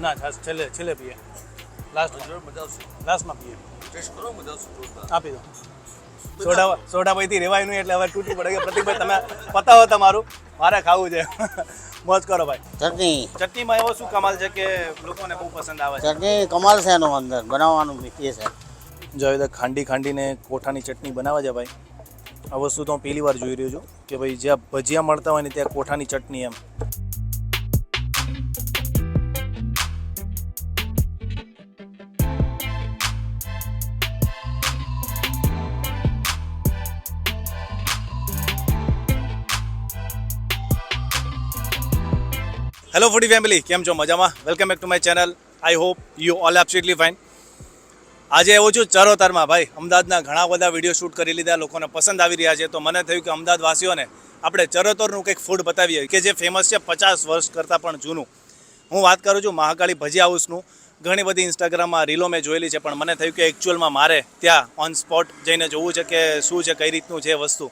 ના છેલ્લે છેલ્લે પીએ. લાસ્ટ મજા આવશે. લાસ્ટમાં પીએ. ટેસ્ટ કરો મજા આવશે આપી દો. સોડા સોડા પૈથી રેવાય નહીં એટલે હવે તૂટી પડે કે પ્રતિકભાઈ તમે પતાવો તમારું. મારે ખાવું છે. મોજ કરો ભાઈ. ચટણી. ચટણીમાં એવો શું કમાલ છે કે લોકોને બહુ પસંદ આવે છે? ચટણી કમાલ છે એનો અંદર બનાવવાનું મીઠી છે. જો આવી ખાંડી ખાંડીને કોઠાની ચટણી બનાવે છે ભાઈ. આ વસ્તુ તો હું પહેલી વાર જોઈ રહ્યો છું કે ભાઈ જ્યાં ભજીયા મળતા હોય ને ત્યાં કોઠાની ચટણી એમ. હેલો ફૂડી ફેમિલી કેમ છો? મજામાં? Welcome back to my channel I hope you all absolutely fine આજે એવો છું ચરોતરમાં. ભાઈ, અમદાવાદના ઘણા બધા વીડિયો શૂટ કરી લીધા, લોકોને પસંદ આવી રહ્યા છે. તો મને થયું કે અમદાવાદ વાસીઓને આપણે ચરોતરનું કંઈક ફૂડ બતાવીએ. કે જે ફેમસ છે, પચાસ વર્ષ કરતાં પણ જૂનું. હું વાત કરું છું મહાકાળી ભજી હાઉસનું ઘણી બધી ઇન્સ્ટાગ્રામમાં રીલો મેં જોયેલી છે, પણ મને થયું કે એકચ્યુઅલમાં મારે ત્યાં ઓન સ્પોટ જઈને જોવું છે કે શું છે, કઈ રીતનું છે વસ્તુ.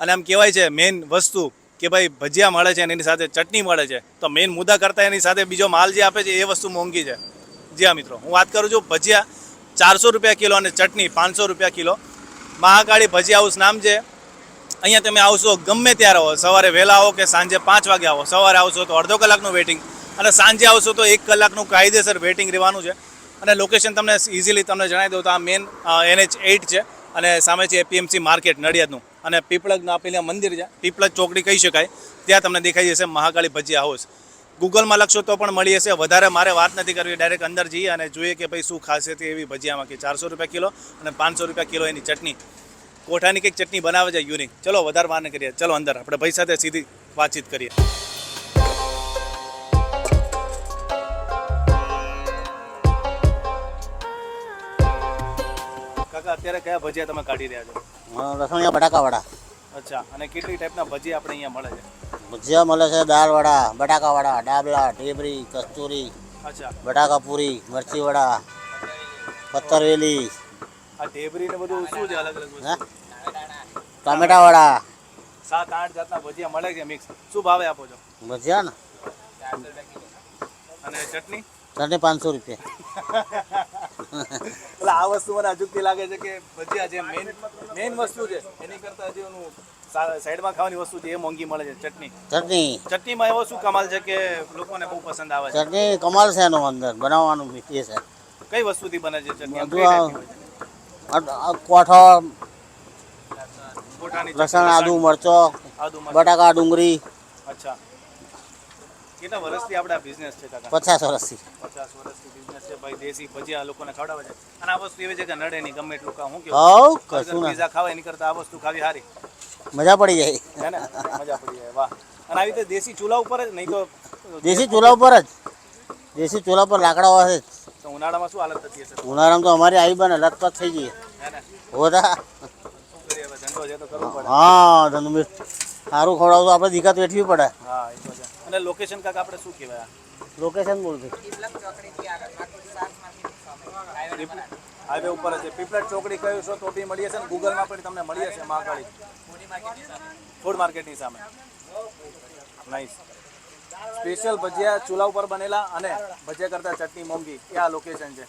અને આમ કહેવાય છે મેઇન વસ્તુ કે ભાઈ ભજીયા મળે છે અને એની સાથે ચટણી મળે છે, તો મેઇન મુદ્દા કરતાં એની સાથે બીજો માલ જે આપે છે એ વસ્તુ મોંઘી છે. જી હા, મિત્રો, હું વાત કરું છું ભજીયા ચારસો રૂપિયા કિલો અને ચટણી પાંચસો રૂપિયા કિલો. મહાકાળી ભજીયા હાઉસ નામ છે. અહીંયા તમે આવશો ગમે ત્યારે આવો, સવારે વહેલા આવો કે સાંજે પાંચ વાગે આવો. સવારે આવશો તો અડધો કલાકનું વેટિંગ અને સાંજે આવશો તો એક કલાકનું કાયદેસર વેટિંગ રહેવાનું છે. અને લોકેશન તમને ઇઝીલી તમને જણાવી દઉં તો આ મેન એનએચ એઇટ છે અને સામે છે એપીએમસી માર્કેટ નડિયાદનું. અને પીપળગના પેલા મંદિર છે, પીપળગ ચોકડી કહી શકાય, ત્યાં તમને દેખાઈ જશે મહાકાળી ભજીયા હાઉસ ગૂગલમાં લખશો તો પણ મળી જશે વધારે મારે વાત નથી કરવી ડાયરેક્ટ અંદર જઈએ અને જોઈએ કે ભાઈ શું ખાસિયત એવી ભજીયામાં કે ચારસો રૂપિયા કિલો અને પાંચસો રૂપિયા કિલો એની ચટણી. કોઠાની કંઈક ચટણી બનાવે છે યુનિક ચલો, વધારે વાર કરીએ. ચલો, અંદર. આપણે ભાઈ સાથે સીધી વાતચીત કરીએ. કાકા, અત્યારે કયા ભજીયા તમે કાઢી રહ્યા છો? લસણિયા બટાકાવાળા. અચ્છા અને કેટલી ટાઈપના ભજીયા આપણે અહીંયા મળે છે? ભજીયા મળે છે દાળવાળા બટાકાવાળા ડાબલા ઢેબરી કસ્તુરી અચ્છા. બટાકા પૂરી મરચીવાળા પત્તરવેલી આ ઢેબરી ને બધું શું છે અલગ અલગ ટામેટાવાળા. સાત આઠ જાતના ભજીયા મળે છે મિક્સ શું ભાવે આપો છો? ભજીયા ને? અને ચટણી? ચટણી પાંચસો રૂપિયા. એટલે આ વસ્તુ મને હજુ લાગે છે કે ભજીયા જે મેઇન મેઇન વસ્તુ છે એની કરતાં જે ઓનું સાઈડમાં ખાવાની વસ્તુ છે એ મોંઘી મળે છે ચટણી. ચટણી. ચટણીમાં એવો શું કમાલ છે કે લોકોને બહુ પસંદ આવે છે? ચટણી કમાલ છે એનો અંદર બનાવવાનું એ છે. કઈ વસ્તુથી બને છે ચટણી? કોઠો લસણ આદુ મરચો. બટાકા ડુંગળી. અચ્છા. કેટલા વર્ષથી આપણે આ બિઝનેસ છે કાકા? પચાસ વર્ષથી. પચાસ વર્ષથી બિઝનેસ છે. ભાઈ દેશી ભજીયા લોકોને ખવડાવે છે. અને આ વસ્તુ એવી છે કે નડે નહીં ગમે એટલું કામ હું કે હવ કશું ના. પીઝા ખાવા એની કરતા આ વસ્તુ ખાવી સારી. મજા પડી જાય. હે ને? મજા પડી જાય. વાહ. અને આવી રીતે દેશી ચૂલા ઉપર જ નહીં તો દેશી ચૂલા ઉપર જ. દેશી ચૂલા પર લાકડા હોય તો ઉનાળામાં શું હાલત થતી હશે? ઉનાળામાં તો અમારી આવી બને લથપથ થઈ જઈએ. હે ને? હોતા હા ધંધો સારું ખવડાવું તો આપણે દિક્કત વેઠવી પડે. હા એ તો છે. અને લોકેશન કાક આપણે શું કહેવાય? લોકેશન બોલતી હાઈવે ઉપર છે. પીપળટ ચોકડી કયું છો તો બી મળી હશે ને ગૂગલમાં પણ તમને મળી હશે મહાકાળી ફૂડ માર્કેટની સામે. નાઈસ સ્પેશિયલ ભજીયા ચૂલા ઉપર બનેલા અને ભજીયા કરતા ચટણી મોંઘી. એ આ લોકેશન છે.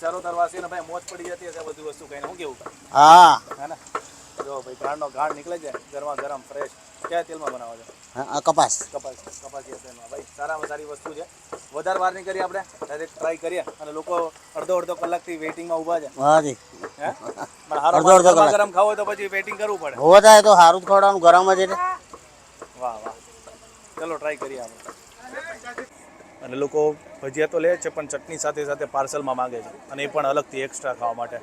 ચરોતર વાસીને ભાઈ મોજ પડી જતી હશે બધી વસ્તુ કહીને હું કેવું? હા. હે ને? જો ભાઈ ગાળનો ગાળ નીકળે છે. ગરમા ગરમ ફ્રેશ કયા તેલમાં બનાવો છો? હા, આ કપાસ. કપાસ કપાસિયા તેલમાં. ભાઈ સારામાં સારી વસ્તુ છે. વધારે વાર નહીં કરીએ આપણે. ડાયરેક્ટ ટ્રાય કરીએ. અને લોકો અડધો અડધો કલાકથી વેઇટિંગમાં ઊભા છે. હા? જી પણ હારો અડધો અડધો કલાક. ગરમ ખાવો તો પછી વેઇટિંગ કરવું પડે. હોવા થાય તો સારું જ ખવડાવવાનું ગરમ જ એટલે. વાહ વાહ. ચલો ટ્રાય કરીએ આપણે. અને લોકો ભજીયા તો લે છે પણ ચટણી સાથે સાથે પાર્સલમાં માંગે છે. અને એ પણ અલગથી એક્સ્ટ્રા ખાવા માટે.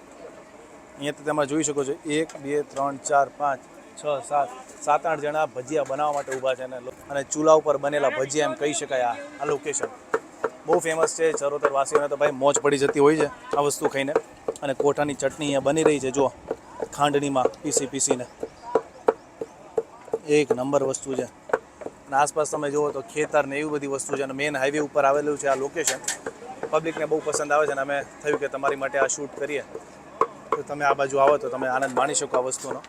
અહીંયા તો તમે જોઈ શકો છો, એક, બે, ત્રણ, ચાર, પાંચ, છ, સાત સાત, આઠ જણા ભજીયા બનાવવા માટે ઊભા છે અને ચૂલા ઉપર બનેલા ભજીયા એમ કહી શકાય આ લોકેશન બહુ ફેમસ છે, ચરોતર વાસીઓને તો ભાઈ મોજ પડી જતી હોય છે આ વસ્તુ ખાઈને. અને કોઠાની ચટણી અહીંયા બની રહી છે જો ખાંડણીમાં પીસી પીસીને. એક નંબર વસ્તુ છે. અને આસપાસ તમે જુઓ તો ખેતર ને એવી બધી વસ્તુ છે અને મેઇન હાઈવે ઉપર આવેલું છે આ લોકેશન પબ્લિકને બહુ પસંદ આવે છે અને અમે થયું કે તમારી માટે આ શૂટ કરીએ. તો તમે આ બાજુ આવો તો તમે આનંદ માણી શકો આ વસ્તુનો.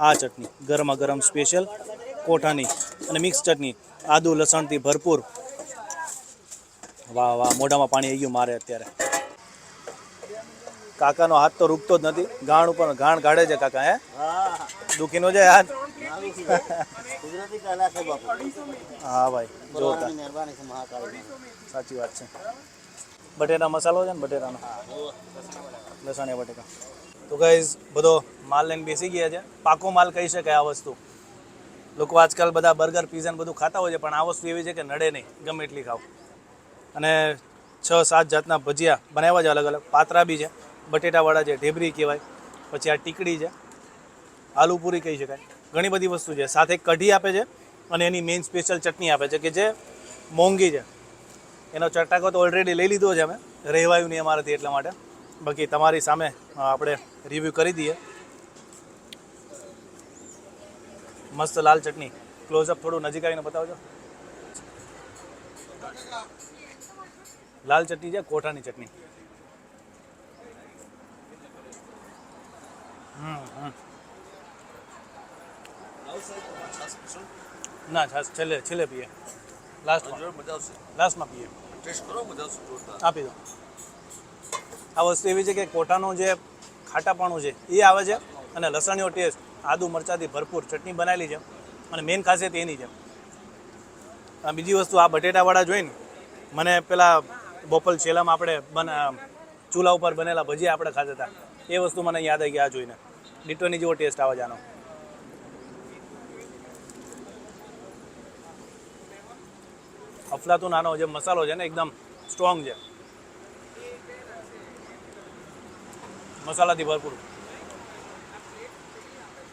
આ ચટણી ગરમા ગરમ સ્પેશિયલ કોઠાની અને મિક્સ ચટણી, આદુ લસણથી ભરપૂર. વાહ વાહ, મોઢામાં પાણી આવી ગયું મારે અત્યારે. કાકાનો હાથ તો રૂકતો જ નથી. ગાણ ઉપર ગાણ કાઢે છે કાકા હે? દુખીનો છે હાથ? હા ભાઈ જોતા સાચી વાત છે. બટેટા મસાલો છે ને બટેટાનો? લસણિયા બટેકા તો ગાઈઝ બધો માલ લઈને બેસી ગયા છે. પાકો માલ કહી શકાય આ વસ્તુ. લોકો આજકાલ બધા બર્ગર પીઝા બધું ખાતા હોય છે પણ આ વસ્તુ એવી છે કે નડે નહીં. ગમે એટલી ખાવ અને છ સાત જાતના ભજીયા બનાવ્યા છે અલગ અલગ પાતરા બી છે. બટેટાવાળા છે ઢેબરી કહેવાય, પછી આ ટીકડી છે આલુપૂરી કહી શકાય. ઘણી બધી વસ્તુ છે. સાથે કઢી આપે છે અને એની મેઇન સ્પેશિયલ ચટણી આપે છે, કે જે મોંઘી છે. એનો ચટાકો તો ઓલરેડી લઈ લીધો છે અમે. રહેવાયું નહીં અમારાથી એટલા માટે. બાકી તમારી સામે આપણે રિવ્યૂ કરી દઈએ. મસ્ત લાલ ચટણી. ક્લોઝઅપ થોડું નજીક આવીને બતાવજો. લાલ ચટણી છે, કોઠાની ચટણી. ના છાસ છેલ્લે છેલ્લે પીએ. લાસ્ટમાં મજા આવશે. લાસ્ટમાં પીએ. ટેસ્ટ કરો મજા આવશે જોરદાર. આપી દો. આ વસ્તુ એવી છે કે કોટાનું જે ખાટાપાણું છે એ આવે છે અને લસણીયો ટેસ્ટ આદુ મરચાંથી ભરપૂર ચટણી બનાવેલી છે અને મેઇન ખાસિયત એની છે. આ બીજી વસ્તુ આ બટેટાવાળા જોઈને મને પેલા બોપલ છેલામાં આપણે બના ચૂલા ઉપર બનેલા ભજીયા આપણે ખાતા હતા. એ વસ્તુ મને યાદ આવી ગયા જોઈને. ડિટોની જેવો ટેસ્ટ આવે છે આનો. અફલાતું નાનો જે મસાલો છે ને એકદમ સ્ટ્રોંગ છે. મસાલાથી ભરપૂર.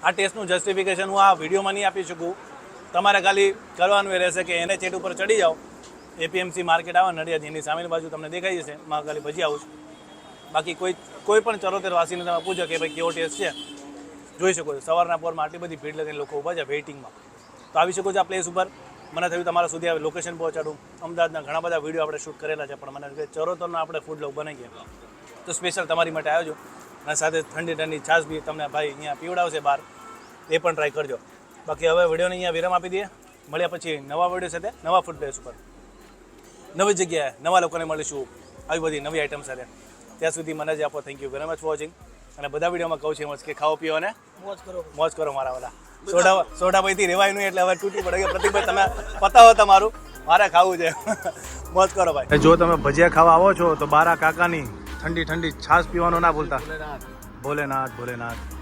આ ટેસ્ટનું જસ્ટિફિકેશન હું આ વિડીયોમાં નહીં આપી શકું. તમારે ખાલી કરવાનું એ રહેશે કે એને ચેટ ઉપર ચડી જાઓ. એપીએમસી માર્કેટ આવે, નડિયાદ એની સામેની બાજુ તમને દેખાઈ જશે. માં ખાલી ભજી આવું છું. બાકી કોઈ કોઈ પણ ચરોતેર વાસીને તમે પૂછો કે ભાઈ કેવો ટેસ્ટ છે, જોઈ શકો છો. સવારના પોરમાં આટલી બધી ભીડ લગીને લોકો ઊભા છે વેઇટિંગમાં તો આવી શકો છો આ પ્લેસ ઉપર. મને થયું તમારા સુધી આવે લોકેશન પહોંચાડું. અમદાવાદના ઘણા બધા વીડિયો આપણે શૂટ કરેલા છે, પણ મને કે ચરોતરનો આપણે ફૂડ લવ બનાવી ગયા તો સ્પેશિયલ તમારી માટે આવ્યો અને સાથે ઠંડી ઠંડી છાશ બી તમને ભાઈ અહીંયા પીવડાવશે બહાર. એ પણ ટ્રાય કરજો. બાકી હવે વિડીયોને અહીંયા વિરામ આપી દઈએ. મળ્યા પછી નવા વીડિયો સાથે, નવા ફૂડ પ્લેસ ઉપર. નવી જગ્યાએ નવા લોકોને મળીશું. આવી બધી નવી આઈટમ સાથે. ત્યાં સુધી મને જ આપો. Thank you very much watching અને બધા વિડીયોમાં કહું છું એમ જ કે ખાઓ પીઓ ને મોજ કરો. મોજ કરો મારા વાલા. સોડા સોડાભાઈથી રેવાય નહીં એટલે હવે તૂટી પડે. કે પ્રતિકભાઈ તમે પતાવો તમારું. મારે ખાવું છે. મોજ કરો ભાઈ. જો તમે ભજીયા ખાવા આવો છો તો બારા કાકાની ઠંડી ઠંડી છાશ પીવાનું ના ભૂલતા. ભોલેનાથ ભોલેનાથ.